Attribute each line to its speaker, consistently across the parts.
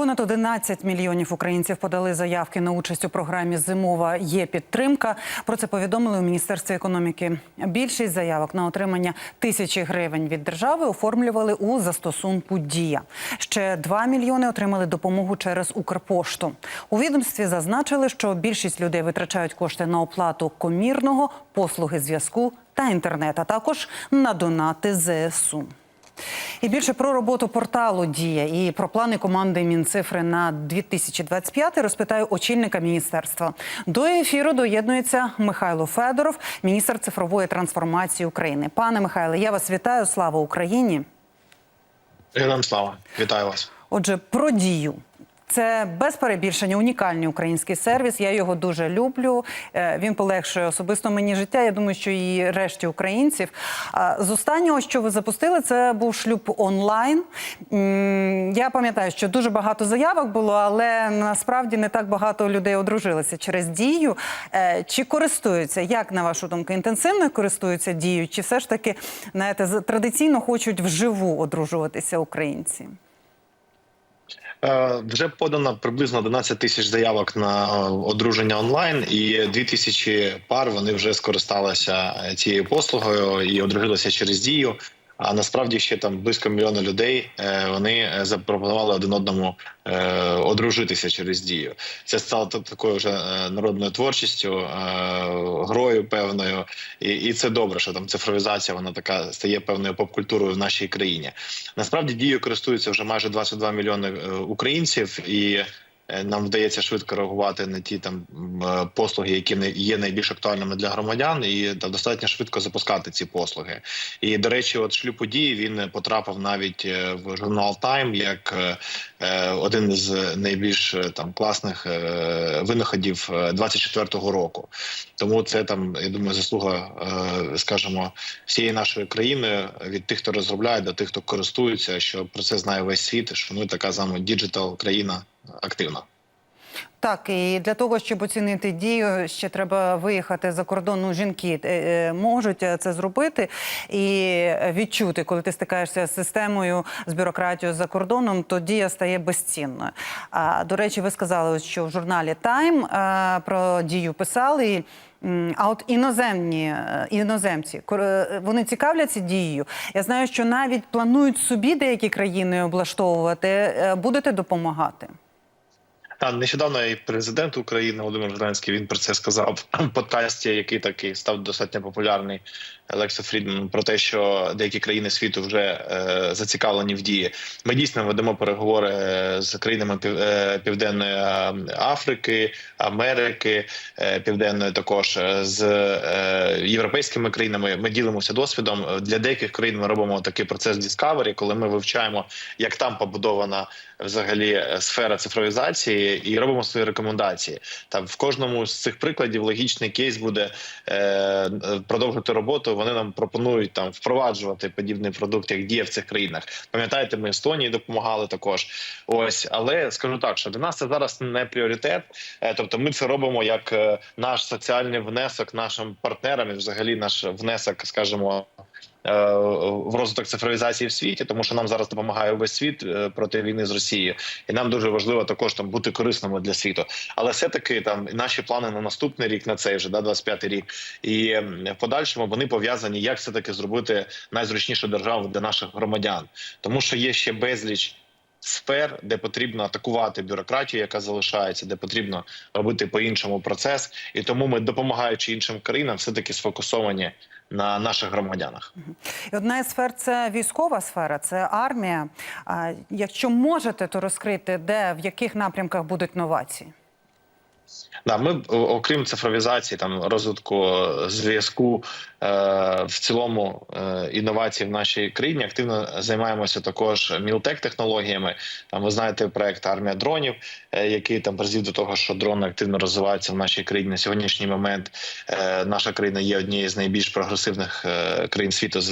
Speaker 1: Понад 11 мільйонів українців подали заявки на участь у програмі Зимова є підтримка. Про це повідомили у міністерстві економіки. Більшість заявок на отримання тисячі гривень від держави оформлювали у застосунку Дія. Ще 2 мільйони отримали допомогу через Укрпошту. У відомстві зазначили, що більшість людей витрачають кошти на оплату комірного, послуги зв'язку та інтернет, а також на донати ЗСУ. І більше про роботу порталу Дія і про плани команди Мінцифри на 2025 розпитаю очільника міністерства. До ефіру доєднується Михайло Федоров, міністр цифрової трансформації України. Пане Михайле, я вас вітаю. Слава Україні!
Speaker 2: Героям слава, вітаю вас.
Speaker 1: Отже, про дію. Це без перебільшення унікальний український сервіс. Я його дуже люблю. Е, Він полегшує особисто мені життя. Я думаю, що і решті українців. З останнього, що ви запустили, це був шлюб онлайн. Я пам'ятаю, що дуже багато заявок було, але насправді не так багато людей одружилися через дію. Е, Чи користуються, як на вашу думку, інтенсивно користуються дією, чи все ж таки знаєте, традиційно хочуть вживу одружуватися українці?
Speaker 2: Е, Вже подано приблизно 11 тисяч заявок на е, одруження онлайн, і 2 тисячі пар вони вже скористалися е, цією послугою і одружилися через дію. А насправді ще там близько мільйона людей е, вони е, запропонували один одному е, одружитися через дію. Це стало такою вже народною творчістю, грою певною, і, і це добре, що там цифровізація вона така стає певною поп-культурою в нашій країні. Насправді дією користуються вже майже 22 мільйони українців і. Е, Нам вдається швидко реагувати на ті там е, послуги, які не є найбільш актуальними для громадян, і та, достатньо швидко запускати ці послуги. І до речі, от шлюб події він потрапив навіть е, в журнал Time як один з найбільш там класних винаходів е, 24-го року. Тому це там, я думаю, заслуга, скажімо, всієї нашої країни від тих, хто розробляє, до тих, хто користується, що про це знає весь світ. Що ми така саме діджитал країна активна.
Speaker 1: Так, і для того, щоб оцінити дію, ще треба виїхати за кордон. Ну, жінки е, е, можуть е, це зробити і відчути, коли ти стикаєшся з системою, з бюрократією за кордоном, то дія стає безцінною. А до речі, ви сказали, що в журналі е, про дію писали. А от іноземні іноземці вони цікавляться дією. Я знаю, що навіть планують собі деякі країни облаштовувати. Будете допомагати?
Speaker 2: Та нещодавно і президент України Володимир Зеленський він про це сказав в подкасті, який такий став достатньо популярний Лекса Фрідман, про те, що деякі країни світу вже е, зацікавлені в дії. Ми дійсно ведемо переговори е, з країнами е, Південної е, Африки, Америки, Південної також з е, європейськими країнами. Ми ділимося досвідом. Для деяких країн ми робимо такий процес Discovery, коли ми вивчаємо, як там побудована взагалі сфера цифровізації, і робимо свої рекомендації. Там в кожному з цих прикладів логічний кейс буде е, продовжити роботу. Вони нам пропонують там впроваджувати подібний продукт, як діє в цих країнах. Пам'ятаєте, ми Естонії допомагали також. Ось, але скажу так, що для нас це зараз не пріоритет. Е, тобто, ми це робимо як е, наш соціальний внесок нашим партнерам, і взагалі наш внесок, скажімо. Е, В розвиток цифровізації в світі, тому що нам зараз допомагає весь світ е, проти війни з Росією, і нам дуже важливо також там бути корисними для світу. Але все таки там наші плани на наступний рік, на цей вже да, 25-й рік, і в подальшому вони пов'язані, як все таки зробити найзручнішу державу для наших громадян, тому що є ще безліч. Сфер, де потрібно атакувати бюрократію, яка залишається, де потрібно робити по-іншому процес, і тому ми, допомагаючи іншим країнам, все таки сфокусовані на наших громадянах.
Speaker 1: І одна із сфер це військова сфера, це армія. Якщо можете, то розкрити, де в яких напрямках будуть новації?
Speaker 2: Да, ми окрім цифровізації, там розвитку е, зв'язку е, в цілому е, інновацій в нашій країні активно займаємося також мілтек технологіями. Там ви знаєте проект армія дронів, е, який там призвів до того, що дрони активно розвиваються в нашій країні. На сьогоднішній момент е, наша країна є однією з найбільш прогресивних е, країн світу.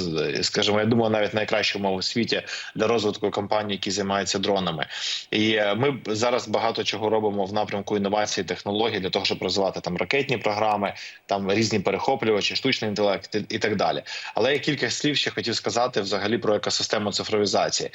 Speaker 2: Скажімо, я думаю, навіть найкращі умови в світі для розвитку компаній, які займаються дронами. І е, ми зараз багато чого робимо в напрямку інновації технологій. Технологій для того, щоб розвивати там ракетні програми, там різні перехоплювачі, штучний інтелект і, так далі. Але я кілька слів ще хотів сказати взагалі про екосистему цифровізації.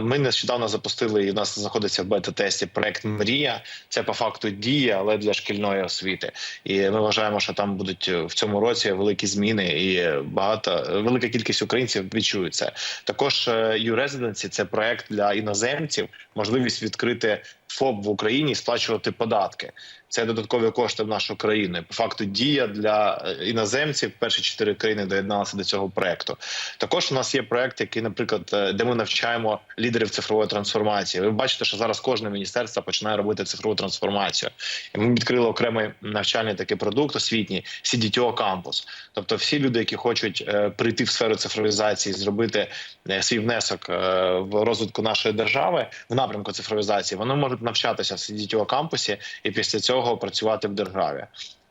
Speaker 2: Ми нещодавно запустили і у нас знаходиться в бета-тесті проект Мрія. Це по факту діє, але для шкільної освіти. І ми вважаємо, що там будуть в цьому році великі зміни, і багато велика кількість українців відчують це. Також U-Residency – це проект для іноземців, можливість відкрити ФОП в Україні і сплачувати податки. Це додаткові кошти в нашу країну. По факту дія для е, іноземців. Перші чотири країни доєдналися до цього проекту. Також у нас є проект, який, наприклад, е, де ми навчаємо лідерів цифрової трансформації. Ви бачите, що зараз кожне міністерство починає робити цифрову трансформацію. І ми відкрили окремий навчальний такий продукт освітній CDTO Campus. Тобто, всі люди, які хочуть е, прийти в сферу цифровізації, зробити свій внесок в розвитку нашої держави в напрямку цифровізації, вони можуть навчатися в у кампусі і після цього працювати в державі.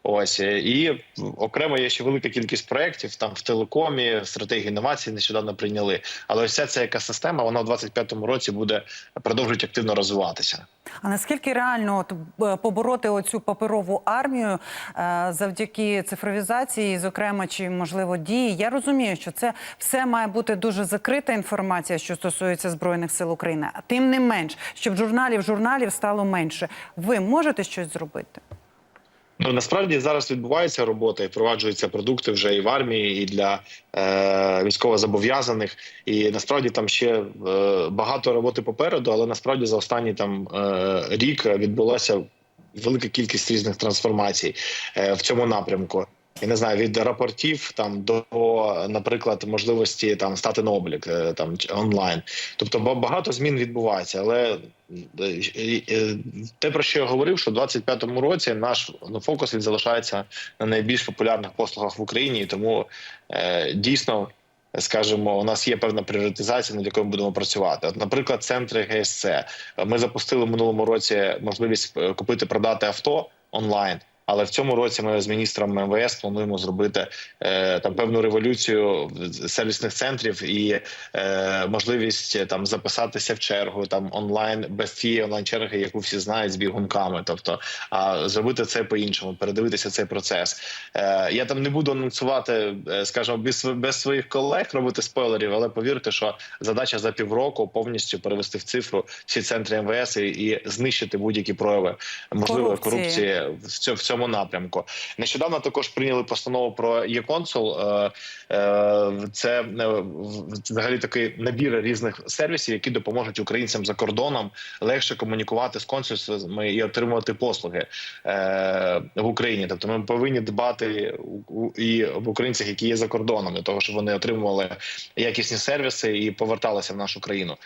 Speaker 2: Ось е, і окремо є ще велика кількість проєктів там в телекомі, в стратегії інновацій нещодавно прийняли. Але ось ця екосистема вона в 25-му році буде продовжувати активно розвиватися.
Speaker 1: А наскільки реально от, побороти оцю паперову армію е, завдяки цифровізації, зокрема, чи можливо дії? Я розумію, що це все має бути дуже закрита інформація, що стосується збройних сил України. А тим не менш, щоб журналів журналів стало менше. Ви можете щось зробити?
Speaker 2: Ну насправді зараз відбувається робота і впроваджуються продукти вже і в армії, і для е, військовозобов'язаних. І насправді там ще е, багато роботи попереду, але насправді за останній там е, рік відбулася велика кількість різних трансформацій е, в цьому напрямку. Я не знаю від рапортів там до, наприклад, можливості там стати на облік е, там онлайн. Тобто ба- багато змін відбувається, але е, е, те про що я говорив, що в 25-му році наш ну, фокус він залишається на найбільш популярних послугах в Україні, і тому е, дійсно. Скажімо, у нас є певна пріоритизація, над якою ми будемо працювати. От, наприклад, центри ГСЦ. Ми запустили в минулому році можливість купити продати авто онлайн. Але в цьому році ми з міністром МВС плануємо зробити е, там певну революцію сервісних центрів і е, можливість е, там записатися в чергу там онлайн без цієї онлайн черги, яку всі знають з бігунками. Тобто, а зробити це по-іншому, передивитися цей процес. Е, я там не буду анонсувати, е, скажімо, без, без своїх колег робити спойлерів, але повірте, що задача за півроку повністю перевести в цифру всі центри МВС і, і знищити будь-які прояви можливої
Speaker 1: Корупції.
Speaker 2: корупції в цьому, цьому напрямку. Нещодавно також прийняли постанову про є-консул. Е, е, Це е, взагалі такий набір різних сервісів, які допоможуть українцям за кордоном легше комунікувати з консульствами і отримувати послуги в Україні. Тобто, ми повинні дбати і об українцях, які є за кордоном, для того, щоб вони отримували якісні сервіси і поверталися в нашу країну.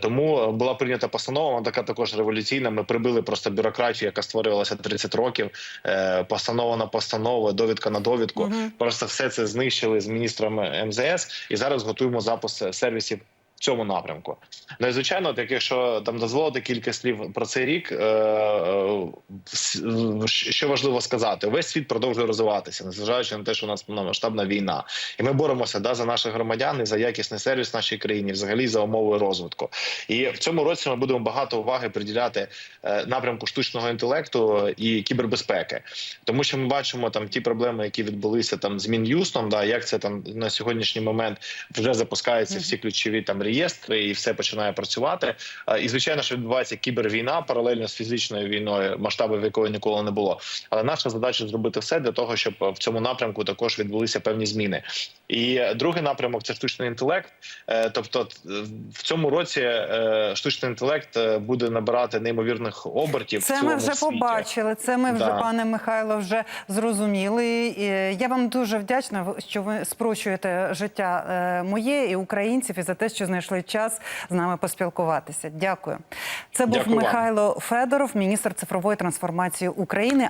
Speaker 2: Тому була прийнята постанова. Вона така також революційна. Ми прибили просто бюрократію, яка створювалася 30 років. Е, Постанова на постанову, довідка на довідку.
Speaker 1: Угу.
Speaker 2: Просто все це знищили з міністром МЗС, і зараз готуємо запис сервісів. В цьому напрямку, ну і звичайно, так якщо там дозволити кілька слів про цей рік, е, е, що важливо сказати, весь світ продовжує розвиватися, незважаючи на те, що у нас ну, масштабна війна, і ми боремося да за наших громадян і за якісний сервіс в нашій країні, взагалі за умови розвитку. І в цьому році ми будемо багато уваги приділяти е, напрямку штучного інтелекту і кібербезпеки, тому що ми бачимо там ті проблеми, які відбулися там з Мін'юстом, да як це там на сьогоднішній момент вже запускаються всі ключові там реєстри, і все починає працювати. І звичайно, що відбувається кібервійна паралельно з фізичною війною, масштабів якої ніколи не було. Але наша задача зробити все для того, щоб в цьому напрямку також відбулися певні зміни. І другий напрямок це штучний інтелект. Е, Тобто, в цьому році е, штучний інтелект е, буде набирати неймовірних обертів.
Speaker 1: Це ми вже
Speaker 2: світі.
Speaker 1: побачили. Це ми вже,
Speaker 2: Да.
Speaker 1: пане Михайло, вже зрозуміли. І Я вам дуже вдячна, що ви спрощуєте життя моє і українців, і за те, що знайшли час з нами поспілкуватися. Дякую. Це був
Speaker 2: Дякую вам.
Speaker 1: Михайло Федоров, міністр цифрової трансформації України.